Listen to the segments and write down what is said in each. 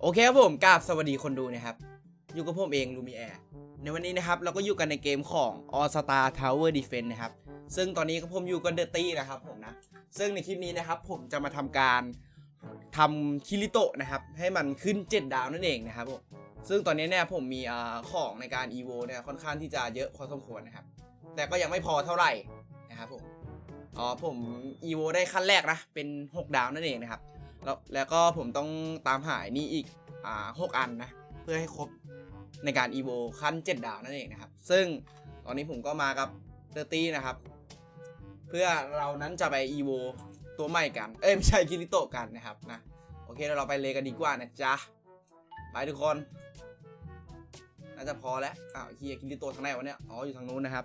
โอเคครับผมกราบสวัสดีคนดูนะครับ อยู่กับผมเองลูมีแอร์ในวันนี้นะครับ เราก็อยู่กันในเกมของ All Star Tower Defense นะครับ ซึ่งตอนนี้ก็ผมอยู่กันเดอร์ตี้นะครับผมนะ ซึ่งในคลิปนี้นะครับ ผมจะมาทำการทำคิริโตะนะครับ ให้มันขึ้น 7 ดาวนั่นเองนะครับผมซึ่งตอนนี้เนี่ยผมมีอของในการ EVO เนี่ยค่อนข้างที่จะเยอะพอสมควรนะครับ แต่ก็ยังไม่พอเท่าไหร่นะครับผม อ๋อผม EVO ได้ขั้นแรกนะ เป็น 6 ดาวนั่นเองนะครับ แล้วแล้วก็ผมต้องตามหาไอ้นี่อีกอ่าหกอันนะ เพื่อให้ครบในการ EVO ขั้น 7 ดาวนั่นเองนะครับ ซึ่งตอนนี้ผมก็มากับเดอร์ตี้นะครับ เพื่อเรานั้นจะไป EVO ตัวใหม่กัน เอ้ยไม่ใช่คิริโตกันนะครับนะ โอเคเราไปเลยกันดีกว่านะจ๊ะ ไปทุกคน น่าจะพอแล้ว อ้าวเฮียคิริโตทางไหนวะเนี่ย อ๋ออยู่ทางนู้นนะครับ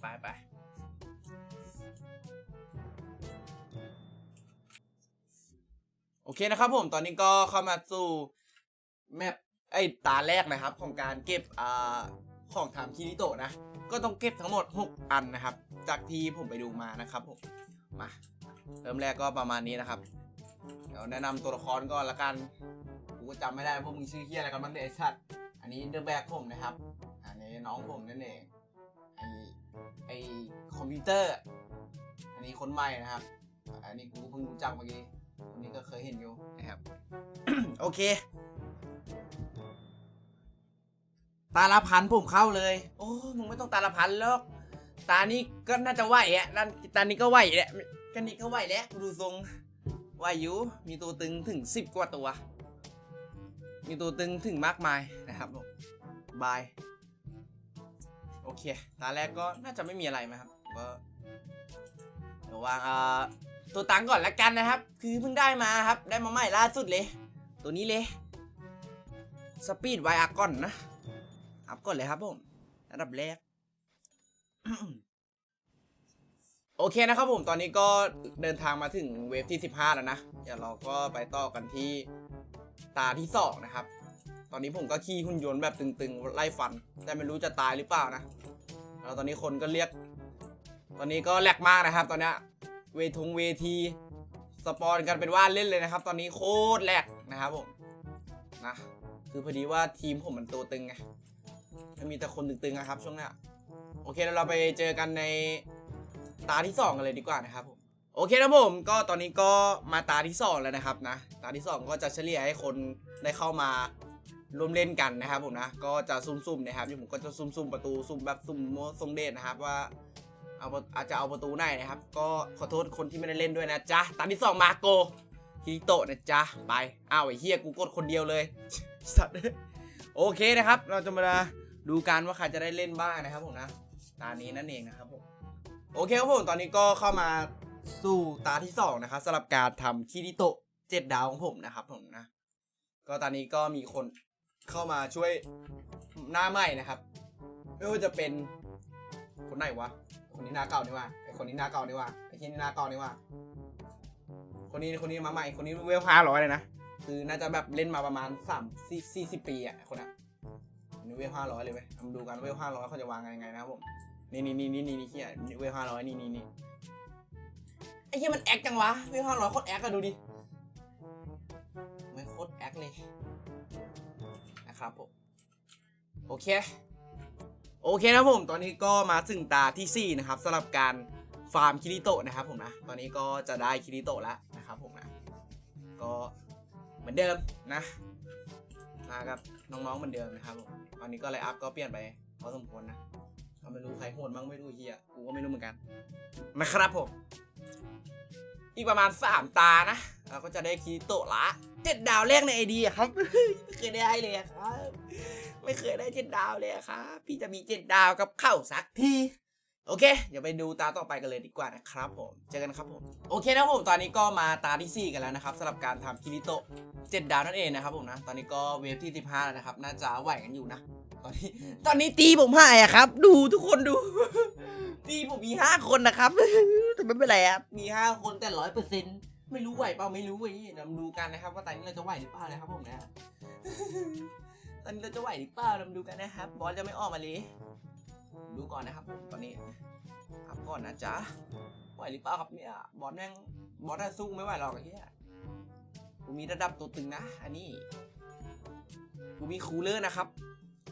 ไปไป โอเคนะครับผมตอนนี้ก็เข้ามาสู่แมปไอตาแรกนะครับ ของการเก็บอ่าของทำคิริโตะนะ ก็ต้องเก็บทั้งหมด 6 อันนะครับ จากที่ผมไปดูมานะครับผมมาเริ่มแรกก็ประมาณนี้นะครับ เดี๋ยวแนะนำตัวละครก่อนละกันกูก็จำไม่ได้พวกมึงชื่อเฮียอะไรกันบ้างเนี่ยไอ้สัตว์อันนี้เดอะแบกผมนะครับ อันนี้น้องผมนั่นเองไอไอคอมพิวเตอร์ นี้คนใหม่นะครับ อันนี้กูเพิ่งรู้จักเมื่อกี้คนนี้ก็เคยเห็นอยู่นะครับ โอเค ตาละพันผมเข้าเลย โอ้มึงไม่ต้องตาละพันหรอก ตานี้ก็น่าจะไหวอะนั่นตานี้ก็ไหวแหละกันนี้ก็ไหวแล้วดูทรงไหวอยู่มีตัวตึงถึงสิบกว่าตัว มีตัวตึงถึงมากมายนะครับผมบาย โอเค ตาแรกก็น่าจะไม่มีอะไรไหมครับก็ ววางอ่าตัวตังก่อนละกันนะครับ คือเพิ่งได้มาครับ ได้มาใหม่ล่าสุดเลย ตัวนี้เลยสปีดไวอากอนนะ อัพก่อนเลยครับผมอันดับแรก โอเคนะครับผม ตอนนี้ก็เดินทางมาถึงเวฟที่ 15 แล้วนะ เดี๋ยวเราก็ไปต่อกันที่ตาที่ 2 นะครับ ตอนนี้ผมก็ขี่หุ่นยนต์แบบตึงๆ ไล่ฟัน แต่ไม่รู้จะตายหรือเปล่านะ แล้วตอนนี้คนก็เรียก ตอนนี้ก็แหลกมากนะครับ ตอนนี้ เวทงเวทีสปอนกันเป็นว่าเล่นเลยนะครับ ตอนนี้โคตรแหลกนะครับผมนะคือพอดีว่าทีมผมมันตัวตึงไงจะมีแต่คนตึงๆนะครับช่วงนี้โอเคแล้วเราไปเจอกันในตาที่สองกันเลยดีกว่านะครับผมโอเคนะผมก็ตอนนี้ก็มาตาที่สองแล้วนะครับนะตาที่สองก็จะเฉลี่ยให้คนได้เข้ามาร่วมเล่นกันนะครับผมนะก็จะซุ่มๆนะครับที่ผมก็จะซุ่มๆประตูซุ่มแบบซุ่มโมทรงเดชนะครับว่า เอาอาจจะเอาประตูไหนนะครับ ก็ขอโทษคนที่ไม่ได้เล่นด้วยนะจ๊ะตาที่สองมาโกฮิโตะนะจ๊ะไปอ้าวไอ้เฮียกูกดคนเดียวเลยสัตว์โอเคนะครับ เราจะมาดูกันว่าใครจะได้เล่นบ้างนะครับผมนะตานี้นั่นเองนะครับผมโอเคครับผมตอนนี้ก็เข้ามาสู่ตาที่สองนะครับสำหรับการทำคิริโตะเจ็ดดาวของผมนะครับผมนะ ก็ตอนนี้ก็มีคนเข้ามาช่วยหน้าใหม่นะครับ ไม่ว่าจะเป็นคนไหนวะ คนนี้หน้าเก่านี่ว่าไอคนนี้หน้าเก่านี่ว่าไอที่นี่หน้าเก่านี่ว่า คนนี้คนนี้มาใหม่ คนนี้เวลห้าร้อยเลยนะ คือน่าจะแบบเล่นมาประมาณสามสี่สี่สิบปีอะคนอะอันนี้เวลห้าร้อยเลยเว้ยมาดูกันเวลห้าร้อยเขาจะวางยังไงนะครับผม นี่นี่นี่นี่นี่นี่เฮียเวลห้าร้อยนี่นี่นี่ไอ้เฮียมันแอคจังวะ เวลห้าร้อยโคตรแอคอะดูดิไม่โคตรแอคเลยนะครับผม โอเค โอเคนะผมตอนนี้ก็มาถึงตาที่สี่นะครับสำหรับการฟาร์มคิริโตะนะครับผมนะ ตอนนี้ก็จะได้คิริโตะแล้วนะครับผมนะ ก็เหมือนเดิมนะ มากับน้องๆเหมือนเดิมนะครับผมตอนนี้ก็ไลน์อัพก็เปลี่ยนไปพอสมควรนะไม่รู้ใครโหดบ้างไม่รู้เฮียกูก็ไม่รู้เหมือนกันนะครับผม อีกประมาณสามตานะ เราก็จะได้คีโตะละเจ็ดดาวแรกในไอดีครับ ไม่เคยได้เลยครับ ไม่เคยได้เจ็ดดาวเลยครับ พี่จะมีเจ็ดดาวกับเข้าสักที โอเค เดี๋ยวไปดูตาต่อไปกันเลยดีกว่านะครับผม เจอกันครับผม โอเคนะผม ตอนนี้ก็มาตาที่ 4 กันแล้วนะครับสำหรับการทำคิริโตะเจ็ดดาวนั่นเองนะครับผมนะ ตอนนี้ก็เวฟที่ 15 แล้วนะครับ น่าจะไหวกันอยู่นะ ตอนนี้ ตอนนี้ตีผมหายอะครับ ดูทุกคนดู ตีผมมีห้าคนนะครับ แต่ไม่เป็นไรครับ มีห้าคนแต่ร้อยเปอร์เซ็นต์ไม่รู้ไหวเปล่าไม่รู้เว้ยเดี๋ยวมาดูกันนะครับ ว่าตอนนี้เราจะไหวหรือเปล่านะครับผมนะ ตอนนี้เราจะไหวหรือเปล่าเรามาดูกันนะครับ บอสจะไม่ออกมาเลย ดูก่อนนะครับผมตอนนี้อัพก่อนนะจ๊ะไหวหรือเปล่าครับเนี่ยบอสแม่งบอสน่าสู้ไม่ไหวหรอกไอ้เหี้ยกูมีระดับตัวตึงนะ อันนี้กูมีคูลเลอร์นะครับ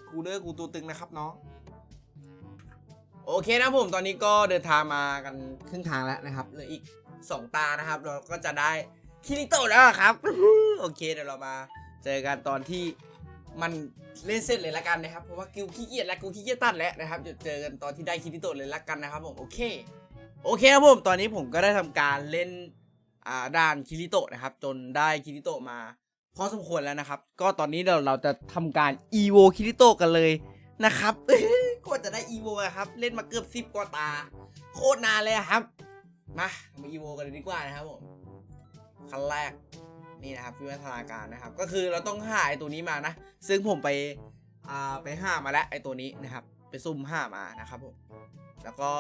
คูลเลอร์กูตัวตึงนะครับน้องโอเคนะผมตอนนี้ก็เดินทางมากันครึ่งทางแล้วนะครับเหลืออีกสองตานะครับ เราก็จะได้คิริโตะแล้วครับ โอเคเดี๋ยวเรามาเจอกันตอนที่ มันเล่นเสร็จเลยละกันนะครับ เพราะว่ากิวขี้เกียจแล้วกูขี้เกียจตัดแล้วนะครับเดี๋ยวเจอกันตอนที่ได้คิริโตเลยละกันนะครับผมโอเค โอเคครับผมตอนนี้ผมก็ได้ทำการเล่นอ่าด่านคิริโตะนะครับ จนได้คิริโตะมาพอสมควรแล้วนะครับ ก็ตอนนี้เราเราจะทำการอีโวคิริโตะกันเลยนะครับก็จะได้อีโวครับ เล่นมาเกือบสิบกว่าตา โคตรนานเลยครับ มามาอีโวกันเลยดีกว่านะครับผมขั้นแรก นี่นะครับวิวัฒนาการนะครับ ก็คือเราต้องหาไอตัวนี้มานะ ซึ่งผมไปอ่าไปห้ามาแล้วไอตัวนี้นะครับ ไปซุ่มห้ามานะครับผมแล้วก็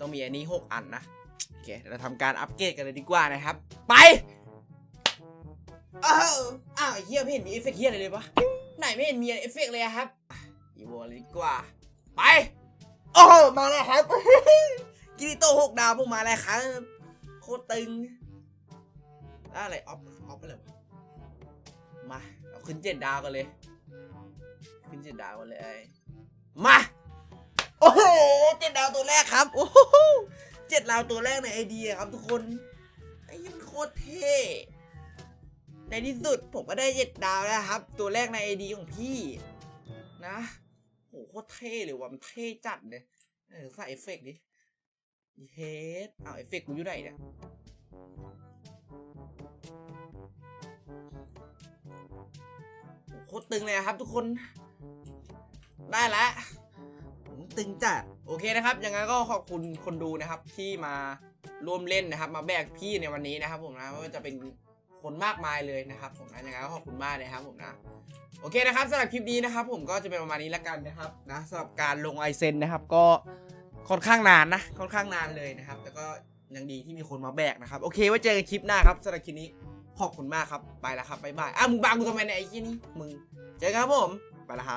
ต้องมีอันนี้ 6 อันนะโอเคเราทำการอัปเกรดกันเลยดีกว่านะครับ ไปอ้าวอ้าวเฮียไม่เห็นมีเอฟเฟกต์เฮียอะไรเลยวะไหนไม่เห็นมีเอฟเฟกต์เลยครับอีโวเลยดีกว่า ไปโอ้มาแล้วครับกิริโตหกดาวพวกมาแล้วครับโคตรตึง แล้วอะไรออฟออฟอะไรวะมาเราขึ้นเจ็ดดาวกันเลย ขึ้นเจ็ดดาวกันเลย มา โอ้โหเจ็ดดาวตัวแรกครับ โอ้โหเจ็ดดาวตัวแรกในไอเดียครับทุกคนไอ้ยันโคตรเท่ในที่สุดผมก็ได้เจ็ดดาวแล้วครับ ตัวแรกในไอดีของพี่ นะโหโคตรเท่เลยว่ะมันเท่จัดเลยเออใส่เอฟเฟกต์ดิเฮดเอาเอฟเฟกต์กูอยู่ไหนเนี่ย โคตรตึงเลยครับ ทุกคน ได้แล้วผมตึงจัดโอเคนะครับยังไงก็ขอบคุณคนดูนะครับ ที่มาร่วมเล่นนะครับ มาแบกพี่ในวันนี้นะครับ ผมนะไม่ว่าจะเป็นคนมากมายเลยนะครับ ผมนะยังไงก็ขอบคุณมากนะครับผมนะโอเคนะครับสำหรับคลิปนี้นะครับ ผมก็จะเป็นประมาณนี้แล้วกันนะครับนะสำหรับการลงไอเซนนะครับ ก็ค่อนข้างนานนะค่อนข้างนานเลยนะครับ แต่ก็ยังดีที่มีคนมาแบกนะครับ โอเคไว้เจอกันคลิปหน้าครับสำหรับคลิปนี้ ขอบคุณมากครับ ไปแล้วครับบ๊ายบายอะมึงบังกูทำไมเนี่ยไอ้ที่นี่มึง เจอกันครับผม ไปแล้วครับ